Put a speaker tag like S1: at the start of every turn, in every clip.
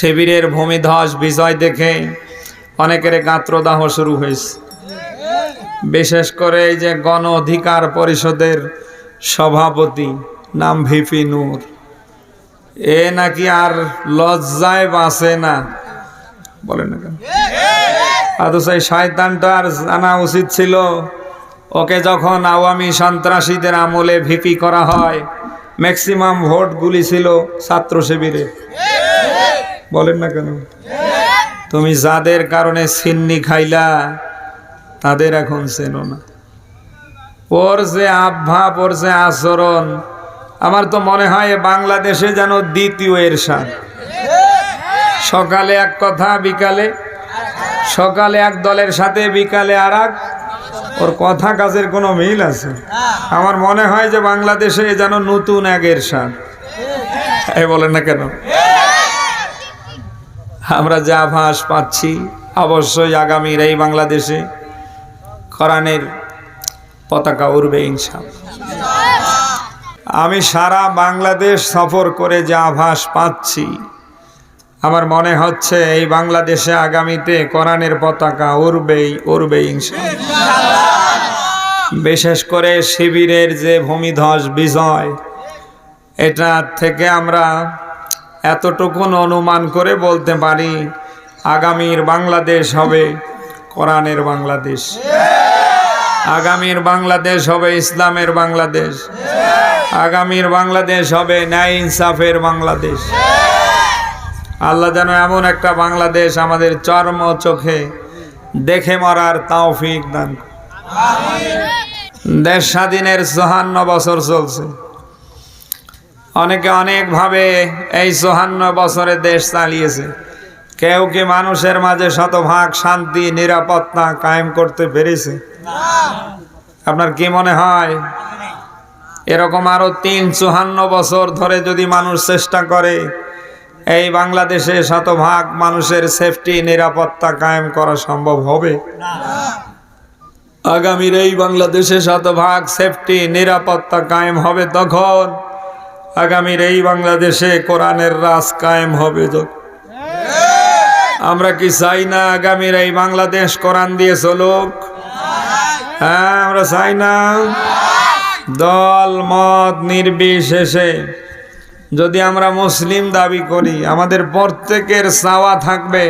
S1: শিবিরের ভূমিধস বিজয় দেখে অনেকের গাত্রদাহ শুরু হয়েছে। বিশেষ করে এই যে গণ অধিকার পরিষদের সভাপতি নাম ভিপি নূর। এ নাকি আর লজ্জায় বাঁচে না। বলেন না কেন? অথচ এই শয়তানটা আর জানা উচিত ছিল, ওকে যখন আওয়ামী সন্ত্রাসীদের আমলে ভিপি করা হয় ম্যাক্সিমাম ভোটগুলি ছিল ছাত্র শিবিরে। বলেন না কেন? তুমি যাদের কারণে সিন্নি খাইলা, তাদের এখন চেনো না। ওর যে আভাব ওর যে আচরণ, আমার তো মনে হয় বাংলাদেশে যেন দ্বিতীয় এরশাদ। সকালে এক কথা, বিকালে। সকালে এক দলের সাথে, বিকালে আর এক। ওর কথা কাজের কোনো মিল আছে? আমার মনে হয় যে বাংলাদেশে যেন নতুন এক এরশাদ। এই বলেন না কেন? আমরা যা আভাস পাচ্ছি অবশ্যই আগামীর এই বাংলাদেশে কোরআনের পতাকা উড়বে ইনশাল আমি সারা বাংলাদেশ সফর করে যা আভাস পাচ্ছি, আমার মনে হচ্ছে এই বাংলাদেশে আগামীতে কোরআনের পতাকা উড়বেই উড়বেই ইনশাল বিশেষ করে শিবিরের যে ভূমিধস বিজয় এটা থেকে আমরা এতটুকুন অনুমান করে বলতে পারি, আগামীর বাংলাদেশ হবে কোরআনের বাংলাদেশ। আগামীর বাংলাদেশ হবে ইসলামের বাংলাদেশ। আগামীর বাংলাদেশ হবে ন্যায় ইনসাফের বাংলাদেশ। আল্লাহ যেন এমন একটা বাংলাদেশ আমাদের চর্ম চোখে দেখে মরার তাওফিক দান দেশ স্বাধীনের চুহান্ন বছর চলছে। অনেকে অনেকভাবে এই চুহান্ন বছরে দেশ চালিয়েছে। কেউ কি মানুষের মাঝে শতভাগ শান্তি, নিরাপত্তা কায়েম করতে পেরেছে? আপনার কি মনে হয়? এরকম আরও তিন চুহান্ন বছর ধরে যদি মানুষ চেষ্টা করে, এই বাংলাদেশে শতভাগ মানুষের সেফটি নিরাপত্তা কায়েম করা সম্ভব হবে? আগামীর এই বাংলাদেশে শতভাগ সেফটি নিরাপত্তা কায়েম হবে তখন আগামীর এই বাংলাদেশে কোরআনের রাজ কায়েম হবে যখন আমরা কি চাই না আগামীর এই বাংলাদেশ কোরআন দিয়ে চলুক? হ্যাঁ আমরা চাই না। দল, মত নির্বিশেষে যদি আমরা মুসলিম দাবি করি, আমাদের প্রত্যেকের চাওয়া থাকবে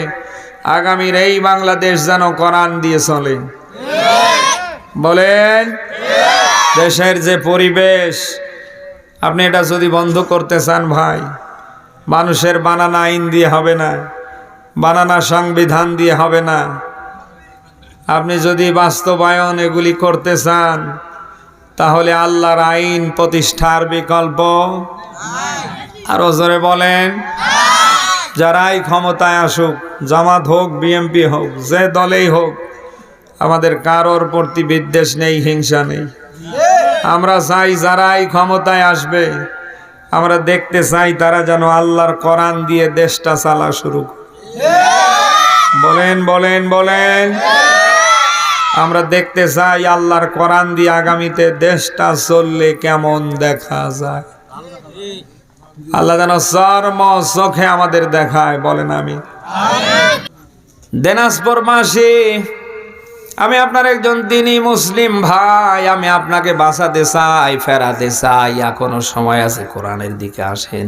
S1: আগামীর এই বাংলাদেশ যেন কোরআন দিয়ে চলে। বলেন দেশের যে পরিবেশ আপনি এটা যদি বন্ধ করতে চান ভাই মানুষের বানানা আইন দিয়ে হবে না বানানা সংবিধান দিয়ে হবে না। আপনি যদি বাস্তবায়ন এগুলি করতে চান তাহলে আল্লাহর আইন প্রতিষ্ঠার বিকল্প আরও জোরে বলেন। যারাই ক্ষমতায় আসুক জামাত হোক বিএমপি হোক যে দলেই হোক আমাদের কারোর প্রতি বিদ্বেষ নেই হিংসা নেই। আমরা চাই যারাই ক্ষমতায় আসবে আমরা দেখতে চাই তারা যেন আল্লাহর কোরআন দিয়ে দেশটা চালা শুরু বলেন বলেন বলেন। আমরা দেখতে চাই আল্লাহর কোরআন দিয়ে আগামীতে দেশটা চললে কেমন দেখা যায়। আল্লাহ যেন চর্ম চোখে আমাদের দেখায় বলেন আমি। দিনাজপুর মাসি আমি আপনার একজন দিনী মুসলিম ভাই, আমি আপনাকে বাঁচাতে চাই, ফেরাতে চাই। এখনও সময় আছে, কোরআনের দিকে আসেন।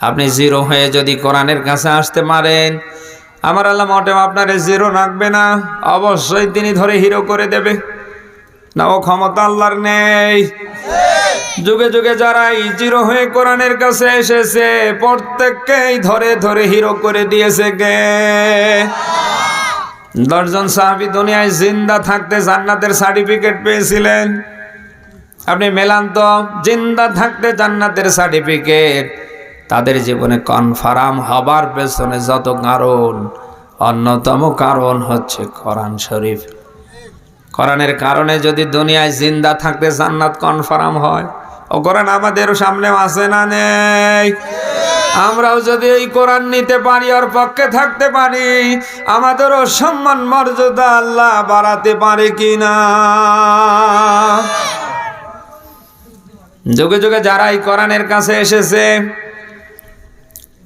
S1: আপনি জিরো হয়ে যদি কোরআনের কাছে আসতে পারেন, আমার আল্লাহ মোটেও আপনার জিরো রাখবে না। অবশ্যই তিনি ধরে হিরো করে দেবে। না, ও ক্ষমতা আল্লাহর নেই। যুগে যুগে যারা জিরো হয়ে কোরআনের কাছে এসেছে, প্রত্যেককেই ধরে ধরে হিরো করে দিয়েছে কে? দশজন সাহাবি দুনিয়ায় জিন্দা থাকতে জান্নাতের সার্টিফিকেট পেয়েছিলেন। আপনি মেলান তো জিন্দা থাকতে জান্নাতের সার্টিফিকেট, তাদের জীবনে কনফার্ম হবার পেছনে যত কারণ, অন্যতম কারণ হচ্ছে কোরআন শরীফ। কোরআনের কারণে যদি দুনিয়ায় জিন্দা থাকতে জান্নাত কনফার্ম হয় ও কোরআন আমাদের সামনে আছে না নেই? আমরাও যদি এই কোরআন নিতে পারি ওর পক্ষে থাকতে পারি, আমাদেরও সম্মান, মর্যাদা আল্লাহ বাড়াতে পারে কি না যুগে যুগে যারা এই কোরআনের কাছে এসেছে,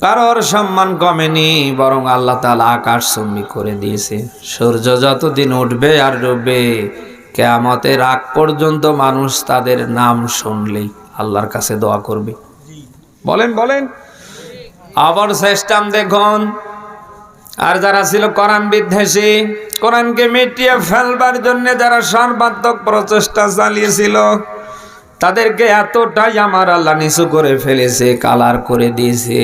S1: কারোর সম্মান কমেনি, বরং আল্লাহ তালা আকাশ চুম্বি করে দিয়েছে। সূর্য যতদিন উঠবে আর ডুববে কেয়ামতের আগ পর্যন্ত মানুষ তাদের নাম শুনলেই আল্লাহর কাছে দোয়া করবে। বলেন বলেন। আবার সিস্টেম দেখুন। আর যারা ছিল কোরআন বিদ্বেষী, কোরআনকে মিটিয়ে ফেলবার জন্য যারা সর্বাত্মক প্রচেষ্টা চালিয়েছিল, তাদেরকে এতটাই আমার আল্লাহ নিচু করে ফেলেছে, কালার করে দিয়েছে।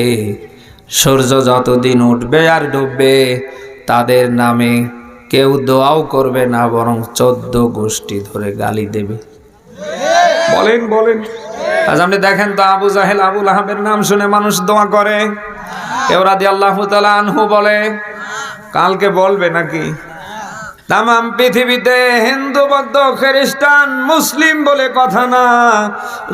S1: সূর্য যতদিন উঠবে আর ডুববে, তাদের নামে কেউ দোয়াও করবে না বরং চোদ্দ গোষ্ঠী ধরে গালি দেবে। বলেন বলেন। আজ আপনি দেখেন তো আবু জাহেল আবুল আহমের নাম শুনে মানুষ দোয়া করে। কেউ রাদি আল্লাহ আনহু বলে কালকে বলবে নাকি? তাম পৃথিবীতে হিন্দু, বৌদ্ধ, খ্রিস্টান, মুসলিম বলে কথা না।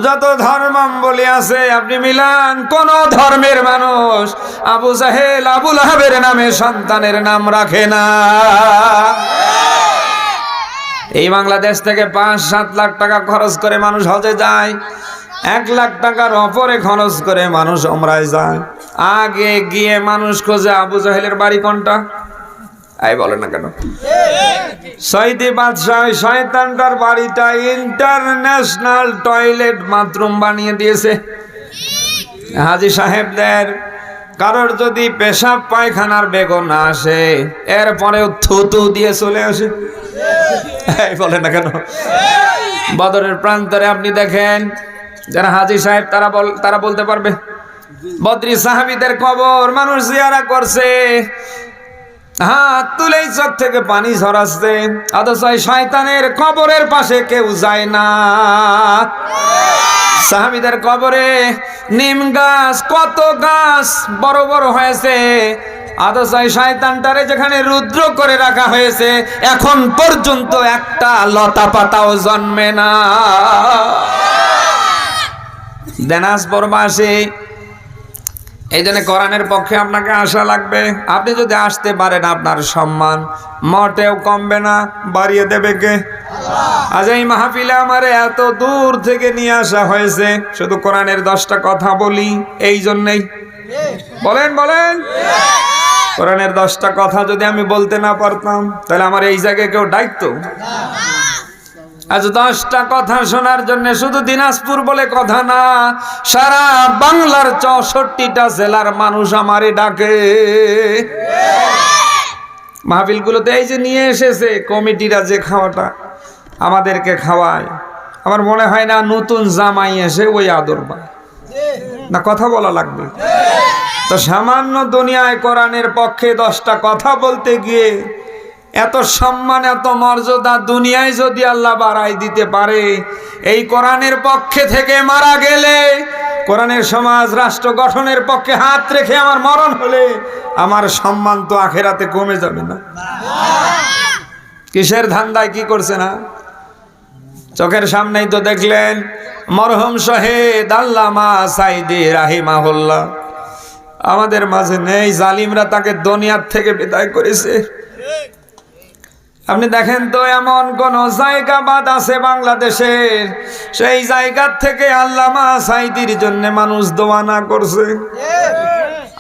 S1: যত ধর্মাম বলে আছে, আপনি মিলান কোন ধর্মের মানুষ। আবু জাহেল আবুল আহাবের নামে সন্তানের নাম রাখে না। এই বাংলাদেশ থেকে পাঁচ, সাত লাখ টাকা খরচ করে মানুষ হজে যায়। এক লাখ টাকার অপরে খরচ করে মানুষ ওমরায় যায়। আগে গিয়ে মানুষ খোঁজে আবু জাহেলের বাড়ি কোনটা? এই বলে না কেন। সৈদি বাদশাহ শয়তানটার বাড়িটা ইন্টারন্যাশনাল টয়লেট বাথরুম বানিয়ে দিয়েছে। হাজি সাহেবদের কারোর যদি পেশাব পায়খানার বেগ না আসে এরপরেও থুতু দিয়ে চলে আসে। বলে না কেন? বদরের প্রান্তরে আপনি দেখেন, যারা হাজি সাহেব তারা বল, তারা বলতে পারবে, বদ্রি সাহাবিদের কবর মানুষ জিয়ারা করছে। হাত তুলেই চোখ থেকে পানি ঝরাচ্ছে অথচ শয়তানের কবরের পাশে কেউ যায় না। সাহাবিদের কবরে নিম গাছ, কত গাছ বড় বড় হয়েছে। এই শয়তানটারে যেখানে রুদ্র করে রাখা হয়েছে, এখন পর্যন্ত একটা লতা পাতাও জন্মে না। দেনাস বরবাসী এই জন্য কোরআনের পক্ষে আপনাকে আসা লাগবে। আপনি যদি আসতে পারেন আপনার সম্মান মোটেও কমবে না বাড়িয়ে দেবে কে? আজ এই মাহফিলে আমার এত দূর থেকে নিয়ে আসা হয়েছে শুধু কোরআনের দশটা কথা বলি এই জন্যেই। বলেন বলেন। কোরআনের দশটা কথা যদি আমি বলতে না পারতাম তাহলে আমার এই জায়গায় কেউ দায়িত্ব আজ দশটা কথা শোনার জন্য শুধু দিনাজপুর বলে কথা না, সারা বাংলার চৌষট্টিটা জেলার মানুষ আমারে ডাকে। মাহফিলগুলোতে এই যে নিয়ে এসেছে কমিটিরা যে খাওয়াটা, আমাদেরকে খাওয়ায়। আমার মনে হয় না নতুন জামাই এসে ওই আদর পায়। না, কথা বলা লাগবে। তো সামান্য দুনিয়ায় কোরআনের পক্ষে দশটা কথা বলতে গিয়ে এত সম্মান, এত মর্যাদা দুনিয়ায় যদি আল্লাহ বাড়াই দিতে পারে, এই কোরআনের পক্ষে থেকে মারা গেলে, কোরআনের সমাজ, রাষ্ট্র গঠনের পক্ষে হাত রেখে আমার মরণ হলে আমার সম্মান তো আখেরাতে কমে যাবে না। কিসের ধান্দায় কি করছে না? চোখের সামনেই তো দেখলেন মরহম শহেদ আল্লামা সাইদি রাহিমাহুল্লাহ। আমাদের মাঝে নেই জালিমরা তাকে দুনিয়ার থেকে বিদায় করেছে। আপনি দেখেন তো, এমন কোন জায়গা বাদ আছে বাংলাদেশের। সেই জায়গার থেকে আল্লামা সাইদির জন্য মানুষ দোয়া না করছে।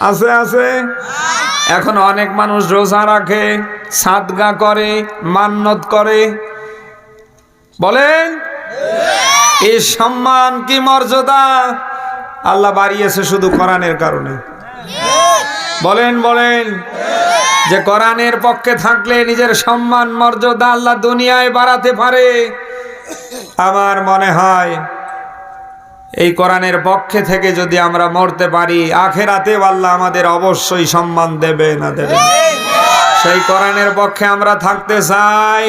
S1: আছে আছে? এখন অনেক মানুষ রোজা রাখে, সাদগা করে, মান্নত করে। বলেন? এই সম্মান কি মর্যাদা? আল্লাহ বাড়িয়েছে শুধু কোরআনের কারণে। বলেন বলেন? যে কোরআনের পক্ষে থাকলে নিজের সম্মান, মর্যাদা আল্লাহ দুনিয়ায় বাড়াতে পারে। আমার মনে হয়, এই কোরআনের পক্ষে থেকে যদি আমরা মরতে পারি আখেরাতে আল্লাহ আমাদের অবশ্যই সম্মান দেবে না দেবে সেই কোরআনের পক্ষে আমরা থাকতে চাই।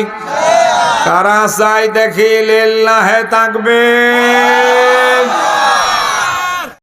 S1: কারা চাই দেখি, লিল্লাহে থাকবে